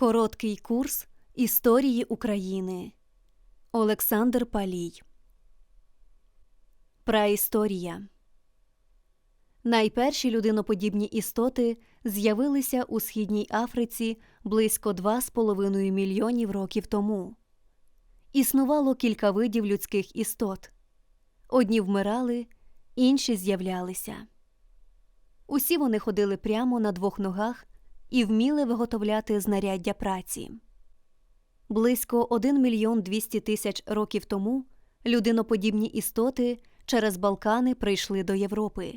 Короткий курс історії України. Олександр Палій. Праісторія. Найперші людиноподібні істоти з'явилися у східній Африці близько 2,5 мільйонів років тому. Існувало кілька видів людських істот. Одні вмирали, інші з'являлися. Усі вони ходили прямо на двох ногах і вміли виготовляти знаряддя праці. Близько 1 мільйон 200 тисяч років тому людиноподібні істоти через Балкани прийшли до Європи.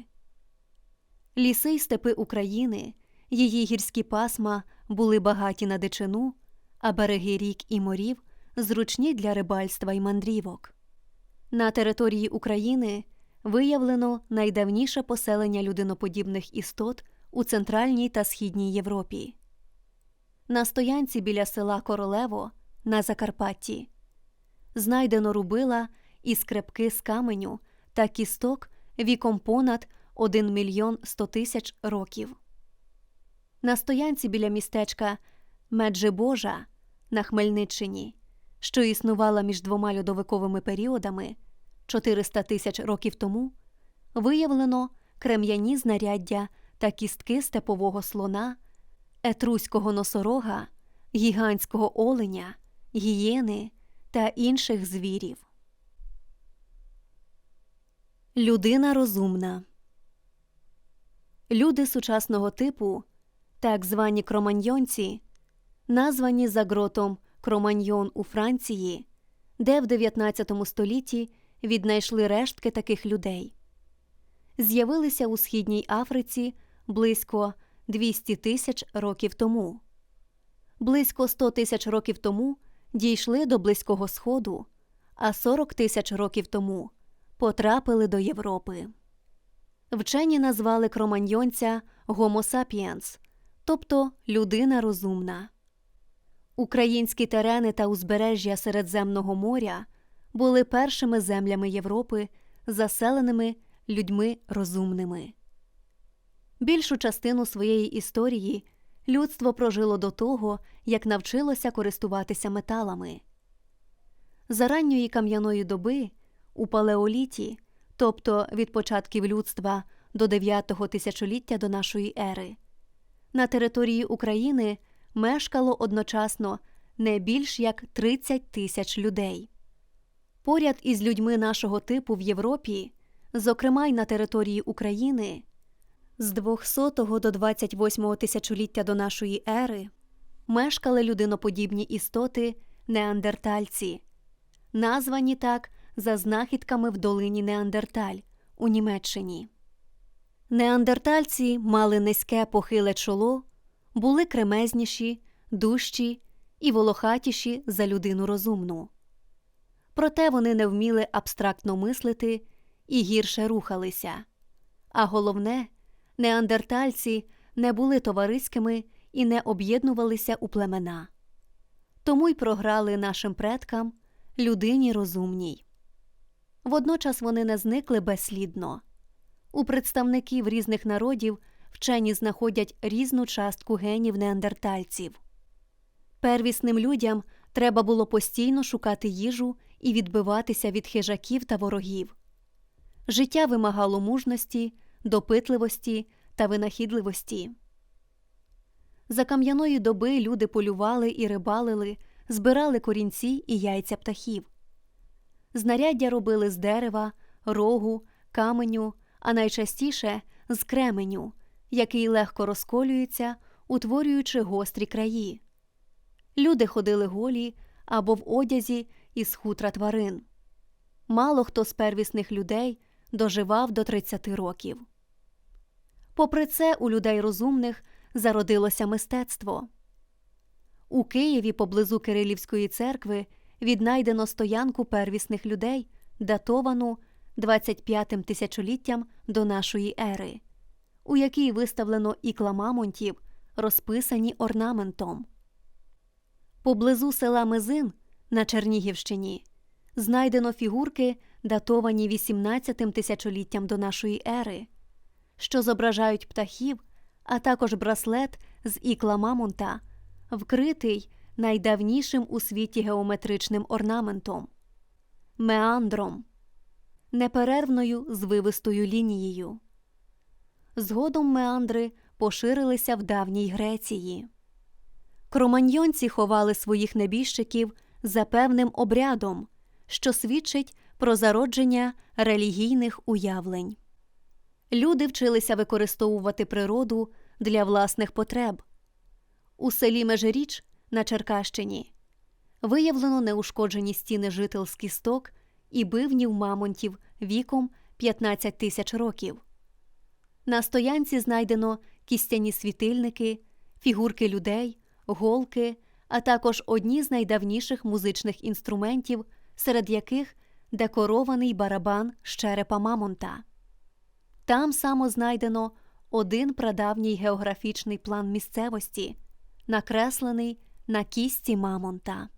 Ліси й степи України, її гірські пасма були багаті на дичину, а береги рік і морів зручні для рибальства й мандрівок. На території України виявлено найдавніше поселення людиноподібних істот у Центральній та Східній Європі. На стоянці біля села Королево на Закарпатті знайдено рубила і скрепки з каменю та кісток віком понад 1 мільйон 100 тисяч років. На стоянці біля містечка Меджибожа на Хмельниччині, що існувала між двома льодовиковими періодами 400 тисяч років тому, виявлено крем'яні знаряддя та кістки степового слона, етруського носорога, гігантського оленя, гієни та інших звірів. Людина розумна. Люди сучасного типу, так звані кроманьйонці, названі за гротом Кроманьйон у Франції, де в 19 столітті віднайшли рештки таких людей. З'явилися у східній Африці близько 200 тисяч років тому. Близько 100 тисяч років тому дійшли до Близького Сходу, а 40 тисяч років тому потрапили до Європи. Вчені назвали кроманьйонця Homo sapiens, тобто людина розумна. Українські терени та узбережжя Середземного моря були першими землями Європи, заселеними людьми розумними. Більшу частину своєї історії людство прожило до того, як навчилося користуватися металами. За ранньої кам'яної доби у палеоліті, тобто від початків людства до 9-го тисячоліття до нашої ери, на території України мешкало одночасно не більш як 30 тисяч людей. Поряд із людьми нашого типу в Європі, зокрема й на території України, з 200 до 28 тисячоліття до нашої ери мешкали людиноподібні істоти неандертальці, названі так за знахідками в долині Неандерталь у Німеччині. Неандертальці мали низьке похиле чоло, були кремезніші, дужчі і волохатіші за людину розумну. Проте вони не вміли абстрактно мислити і гірше рухалися. А головне, неандертальці не були товариськими і не об'єднувалися у племена. Тому й програли нашим предкам людині розумній. Водночас вони не зникли безслідно. У представників різних народів вчені знаходять різну частку генів неандертальців. Первісним людям треба було постійно шукати їжу і відбиватися від хижаків та ворогів. Життя вимагало мужності, допитливості та винахідливості. За кам'яної доби люди полювали і рибалили, збирали корінці і яйця птахів. Знаряддя робили з дерева, рогу, каменю, а найчастіше з кременю, який легко розколюється, утворюючи гострі краї. Люди ходили голі або в одязі із хутра тварин. Мало хто з первісних людей доживав до 30 років. Попри це, у людей розумних зародилося мистецтво. У Києві поблизу Кирилівської церкви віднайдено стоянку первісних людей, датовану 25-м тисячоліттям до нашої ери, у якій виставлено ікла мамонтів, розписані орнаментом. Поблизу села Мизин на Чернігівщині знайдено фігурки, датовані 18-тим тисячоліттям до нашої ери, що зображають птахів, а також браслет з ікла мамонта, вкритий найдавнішим у світі геометричним орнаментом меандром, неперервною звивистою лінією. Згодом меандри поширилися в давній Греції. Кроманьйонці ховали своїх небіжчиків за певним обрядом, що свідчить про зародження релігійних уявлень. Люди вчилися використовувати природу для власних потреб. У селі Межиріч на Черкащині виявлено неушкоджені стіни жительських сток і бивнів мамонтів віком 15 тисяч років. На стоянці знайдено кістяні світильники, фігурки людей, голки, а також одні з найдавніших музичних інструментів, серед яких декорований барабан з черепа мамонта. Там само знайдено один прадавній географічний план місцевості, накреслений на кісті мамонта.